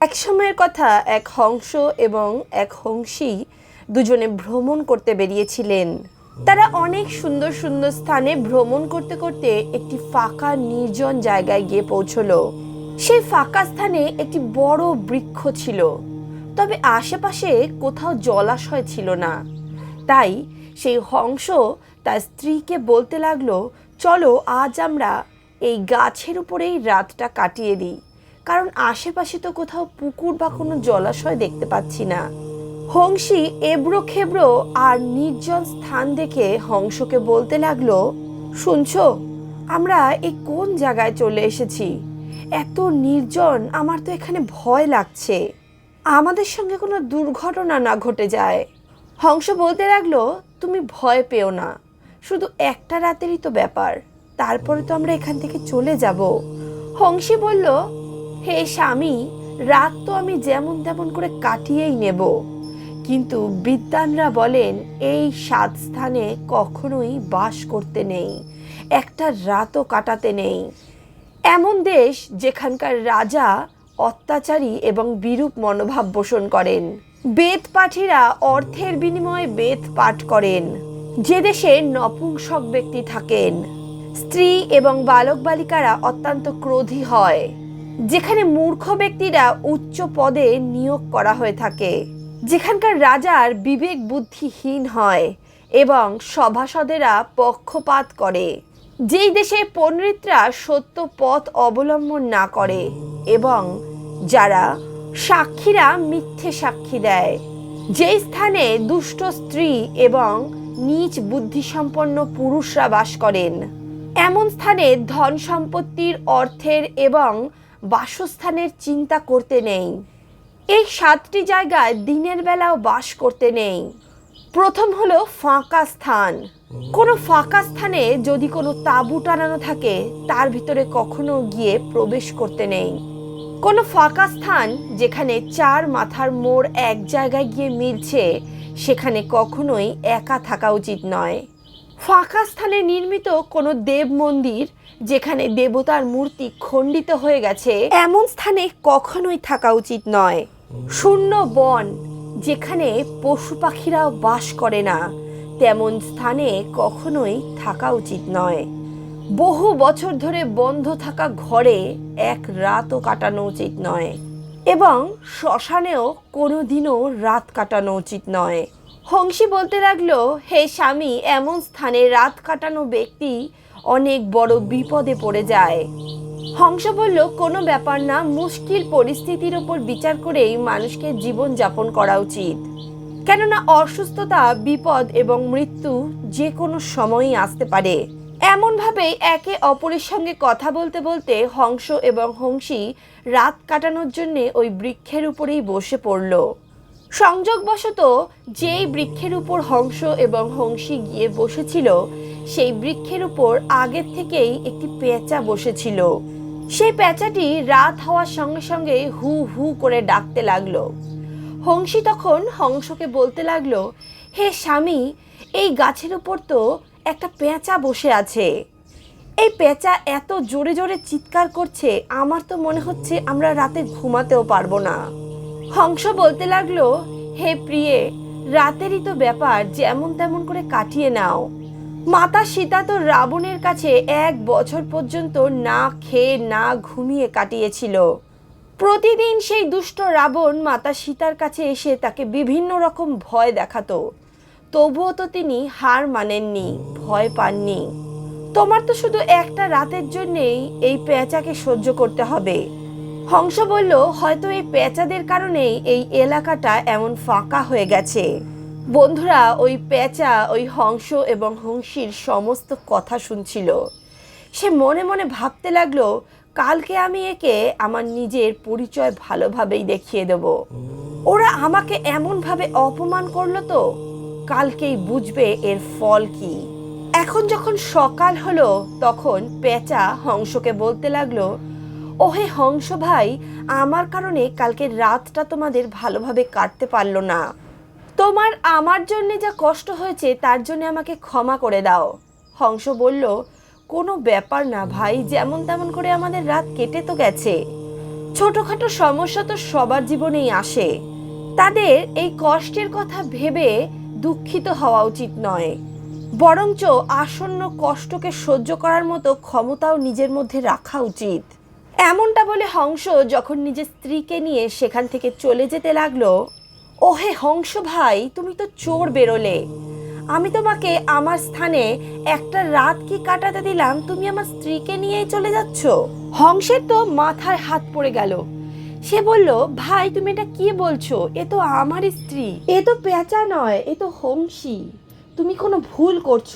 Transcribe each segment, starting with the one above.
এক সময়ের কথা এক হংস এবং এক হংসী দুজনে ভ্রমণ করতে বেরিয়েছিলেন। তারা অনেক সুন্দর সুন্দর স্থানে ভ্রমণ করতে করতে একটি ফাঁকা নির্জন জায়গায় গিয়ে পৌঁছলো। সেই ফাঁকা স্থানে একটি বড় বৃক্ষ ছিল। তবে আশেপাশে কোথাও জলাশয় ছিল না। তাই সেই হংস তার স্ত্রীকে বলতে লাগল, চলো আজ আমরা এই গাছের উপরেই রাতটা কাটিয়ে দিই। কারণ আশেপাশে তো কোথাও পুকুর বা কোনো জলাশয় দেখতে পাচ্ছি না। হংসী এবড়ো খেবড়ো আর নির্জন স্থান দেখে হংসকে বলতে লাগল, শুনছো, আমরা এই কোন জায়গায় চলে এসেছি? এত নির্জন, আমার তো এখানে ভয় লাগছে। আমাদের সঙ্গে কোনো দুর্ঘটনা না ঘটে যায়। হংস বলতে লাগল, তুমি ভয় পেও না, শুধু একটা রাতেরই তো ব্যাপার, তারপরে তো আমরা এখান থেকে চলে যাব। হংসী বলল হে স্বামী, রাত তো আমি যেমন তেমন করে কাটিয়েই নেব। কিন্তু বিদ্বানরা বলেন, এই সাত স্থানে কখনোই বাস করতে নেই, একটা রাতও কাটাতে নেই। এমন দেশ যেখানকার রাজা অত্যাচারী এবং বিরূপ মনোভাব পোষণ করেন। বেদ পাঠীরা অর্থের বিনিময়ে বেদ পাঠ করেন। যে দেশে নপুংসক ব্যক্তি থাকেন, স্ত্রী এবং বালক বালিকারা অত্যন্ত ক্রোধী হয়। যেখানে মূর্খ ব্যক্তিরা উচ্চ পদে নিয়োগ করা হয়ে থাকে। যেখানকার রাজার বিবেক বুদ্ধিহীন হয় এবং সভাসদেরা পক্ষপাত করে। যেই দেশে পণ্ডিতরা সত্য পথ অবলম্বন না করে এবং যারা সাক্ষীরা মিথ্যে সাক্ষী দেয়। যেই স্থানে দুষ্ট স্ত্রী এবং নিচ বুদ্ধিসম্পন্ন পুরুষরা বাস করেন। এমন স্থানে ধন সম্পত্তির অর্থের এবং বাসস্থানের চিন্তা করতে নেই। এই সাতটি জায়গায় দিনের বেলাও বাস করতে নেই। প্রথম হলো ফাঁকা স্থান। কোনো ফাঁকা স্থানে যদি কোনো তাঁবু টানানো থাকে, তার ভিতরে কখনো গিয়ে প্রবেশ করতে নেই। কোনো ফাঁকা স্থান যেখানে চার মাথার মোড় এক জায়গায় গিয়ে মিলছে, সেখানে কখনোই একা থাকা উচিত নয়। ফাঁকা স্থানে নির্মিত কোনো দেব মন্দির যেখানে দেবতার মূর্তি খণ্ডিত হয়ে গেছে, এমন স্থানে কখনোই থাকা উচিত নয়। শূন্য বন, যেখানে পশু পাখিরাও বাস করে না, তেমন স্থানে কখনোই থাকা উচিত নয়। বহু বছর ধরে বন্ধ থাকা ঘরে এক রাতও কাটানো উচিত নয় এবং শ্মশানেও কোনো দিনও রাত কাটানো উচিত নয়। হংসী বলতে লাগল, হে স্বামী, এমন স্থানে রাত কাটানো ব্যক্তি অনেক বড় বিপদে পড়ে যায়। হংস বলল কোনো ব্যাপার না, মুশকিল পরিস্থিতির উপর বিচার করেই মানুষকে জীবন যাপন করা উচিত। কেননা অসুস্থতা, বিপদ এবং মৃত্যু যে কোনো সময়ই আসতে পারে। এমনভাবে একে অপরের সঙ্গে কথা বলতে বলতে হংস এবং হংসী রাত কাটানোর জন্যে ওই বৃক্ষের উপরেই বসে পড়ল। সংযোগবশত যেই বৃক্ষের উপর হংস এবং হংসী গিয়ে বসেছিল, সেই বৃক্ষের উপর আগের থেকেই একটি পেঁচা বসেছিল। সেই পেঁচাটি রাত হওয়ার সঙ্গে সঙ্গে হু হু করে ডাকতে লাগল। হংসী তখন হংসকে বলতে লাগল, হে স্বামী, এই গাছের উপর তো একটা পেঁচা বসে আছে। এই পেঁচা এত জোরে জোরে চিৎকার করছে, আমার তো মনে হচ্ছে আমরা রাতে ঘুমাতেও পারব না। হংস বলতে লাগল, হে প্রিয়ে, রাতেরই তো ব্যাপার, যেমন তেমন করে কাটিয়ে নাও। মাতা সীতা তো রাবণের কাছে এক বছর পর্যন্ত না খেয়ে না ঘুমিয়ে কাটিয়েছিল। প্রতিদিন সেই দুষ্ট রাবণ মাতা সীতার কাছে এসে তাকে বিভিন্ন রকম ভয় দেখাতো। তবুও তো তিনি হার মানেননি, ভয় পাননি। তোমার তো শুধু একটা রাতের জন্যেই এই পেঁচাকে সহ্য করতে হবে। হংস বলল, হয়তো এই পেঁচাদের কারণেই এই এলাকাটা এমন ফাঁকা হয়ে গেছে। বন্ধুরা, ওই পেঁচা, ওই হংস এবং হংসীর সমস্ত কথা শুনছিল। সে মনে মনে ভাবতে লাগল, কালকে আমি একে আমার নিজের পরিচয় ভালোভাবেই দেখিয়ে দেব। ওরা আমাকে এমনভাবে অপমান করল তো, কালকেই বুঝবে এর ফল কি। এখন যখন সকাল হলো, তখন পেঁচা হংসকে বলতে লাগল ওহে হংস ভাই, আমার কারণে কালকে রাতটা তোমাদের ভালোভাবে কাটতে পারল না। তোমার আমার জন্যে যা কষ্ট হয়েছে তার জন্য আমাকে ক্ষমা করে দাও। হংস বলল, কোনো ব্যাপার না ভাই, যেমন তেমন করে আমাদের রাত কেটে তো গেছে। ছোটোখাটো সমস্যা তো সবার জীবনেই আসে। তাদের এই কষ্টের কথা ভেবে দুঃখিত হওয়া উচিত নয়। বরঞ্চ আসন্ন কষ্টকে সহ্য করার মতো ক্ষমতাও নিজের মধ্যে রাখা উচিত। এমনটা বলে হংস যখন নিজের স্ত্রীকে নিয়ে সেখান থেকে চলে যেতে লাগল, ওহে হংস ভাই, তুমি তো চোর বেরোলে। আমি তোমাকে আমার স্থানে একটা রাত কি কাটাতে দিলাম, তুমি আমার স্ত্রীকে নিয়েই চলে যাচ্ছ? হংসের তো মাথায় হাত পড়ে গেল। সে বলল, ভাই, তুমি এটা কি বলছো? এ তো আমার স্ত্রী। এ তো পেঁচা নয়, এ তো হংসী। তুমি কোনো ভুল করছ?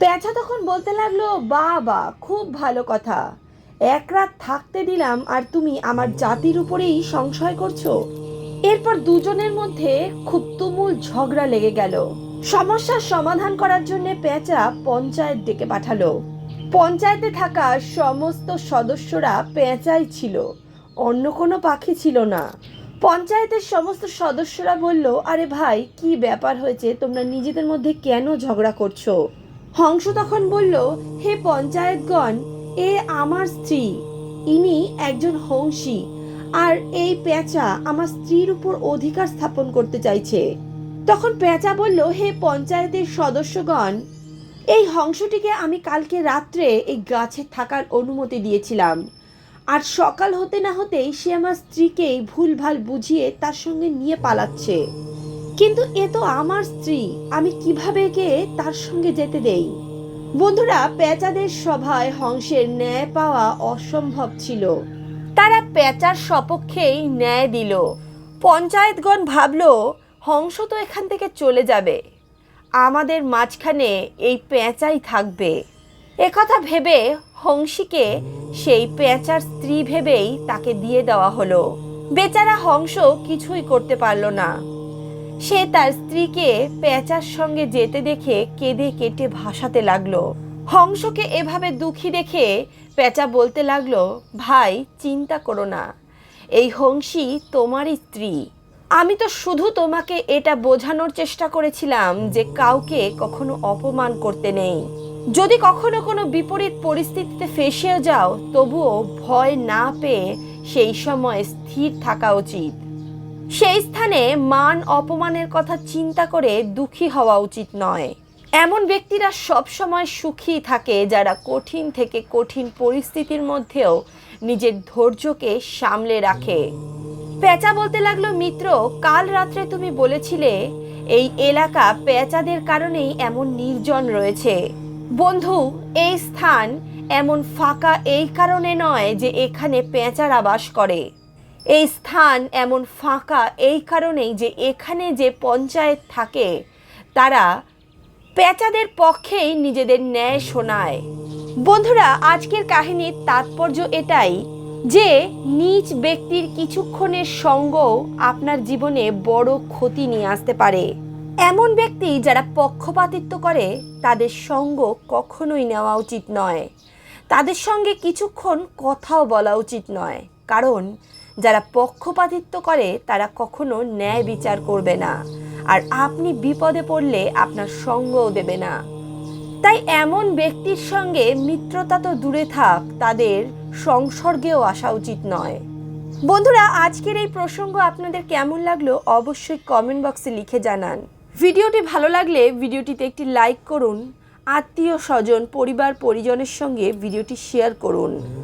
পেঁচা তখন বলতে লাগল বা বা খুব ভালো কথা। এক রাত থাকতে দিলাম আর তুমি আমার জাতির উপরেই সংশয় করছ। এরপর দুজনের মধ্যে খুব তুমুল ঝগড়া লেগে গেল। সমস্যার সমাধান করার জন্য পেঁচা পঞ্চায়েত ডেকে পাঠালো। পঞ্চায়েতে থাকা সমস্ত সদস্যরা পেঁচাই ছিল, অন্য কোনো পাখি ছিল না। পঞ্চায়েতের সমস্ত সদস্যরা বলল, আরে ভাই, কি ব্যাপার হয়েছে? তোমরা নিজেদের মধ্যে কেন ঝগড়া করছ? হংস তখন বলল, হে পঞ্চায়েতগণ এ আমার স্ত্রী। ইনি একজন হংসী আর এই পেঁচা আমার স্ত্রীর উপর অধিকার স্থাপন করতে চাইছে। তখন পেঁচা বলল, হে পঞ্চায়েতের সদস্যগণ, এই হংসটিকে আমি কালকে রাত্রে এই গাছে থাকার অনুমতি দিয়েছিলাম। আর সকাল হতে না হতেই সে আমার স্ত্রীকেই ভুলভাল বুঝিয়ে তার সঙ্গে নিয়ে পালাচ্ছে। কিন্তু এ তো আমার স্ত্রী, আমি কীভাবে একে তার সঙ্গে যেতে দেই? বন্ধুরা, পেঁচাদের সভায় হংসের ন্যায় পাওয়া অসম্ভব ছিল। তারা পেঁচার সপক্ষেই ন্যায় দিল। পঞ্চায়েতগণ ভাবলো, হংস তো এখান থেকে চলে যাবে। আমাদের মাঝখানে এই পেঁচাই থাকবে। একথা ভেবে হংসীকে সেই পেঁচার স্ত্রী ভেবেই তাকে দিয়ে দেওয়া হলো। বেচারা হংস কিছুই করতে পারল না। সে তার স্ত্রীকে পেঁচার সঙ্গে যেতে দেখে কেঁদে কেটে ভাসাতে লাগল। হংসকে এভাবে দুঃখী দেখে পেঁচা বলতে লাগল, ভাই, চিন্তা করো না। এই হংসী তোমারই স্ত্রী। আমি তো শুধু তোমাকে এটা বোঝানোর চেষ্টা করেছিলাম যে কাউকে কখনো অপমান করতে নেই। যদি কখনো কোনো বিপরীত পরিস্থিতিতে ফেসেও যাও, তবুও ভয় না পেয়ে সেই সময় স্থির থাকা উচিত। সেই স্থানে মান অপমানের কথা চিন্তা করে দুঃখী হওয়া উচিত নয়। এমন ব্যক্তিরা সব সময় সুখী থাকে যারা কঠিন থেকে কঠিন পরিস্থিতির মধ্যেও নিজের ধৈর্যকে সামলে রাখে। পেঁচা বলতে লাগল, মিত্র, কাল রাত্রে তুমি বলেছিলে এই এলাকা পেঁচাদের কারণেই এমন নির্জন রয়েছে। বন্ধু, এই স্থান এমন ফাঁকা এই কারণে নয় যে এখানে পেঁচারা বাস করে। এই স্থান এমন ফাঁকা, এই কারণেই যে এখানে যে পঞ্চায়েত থাকে, তারা পেঁচাদের পক্ষেই নিজেদের ন্যায় শোনায়। বন্ধুরা, আজকের কাহিনীর তাৎপর্য এটাই যে, নিজ ব্যক্তির কিছুক্ষণের সঙ্গ আপনার জীবনে বড় ক্ষতি নিয়ে আসতে পারে। এমন ব্যক্তি যারা পক্ষপাতিত্ব করে, তাদের সঙ্গ কখনোই নেওয়া উচিত নয়। তাদের সঙ্গে কিছুক্ষণ কথাও বলা উচিত নয়। কারণ যারা পক্ষপাতিত্ব করে, তারা কখনো ন্যায় বিচার করবে না। আর আপনি বিপদে পড়লে আপনার সঙ্গও দেবে না। তাই এমন ব্যক্তির সঙ্গে মিত্রতা তো দূরে থাক, তাদের সংসর্গেও আসা উচিত নয়। বন্ধুরা, আজকের এই প্রসঙ্গ আপনাদের কেমন লাগল অবশ্যই কমেন্ট বক্সে লিখে জানান। ভিডিওটি ভালো লাগলে ভিডিওটিতে একটি লাইক করুন। আত্মীয় স্বজন, পরিবার, পরিজনের সঙ্গে ভিডিওটি শেয়ার করুন।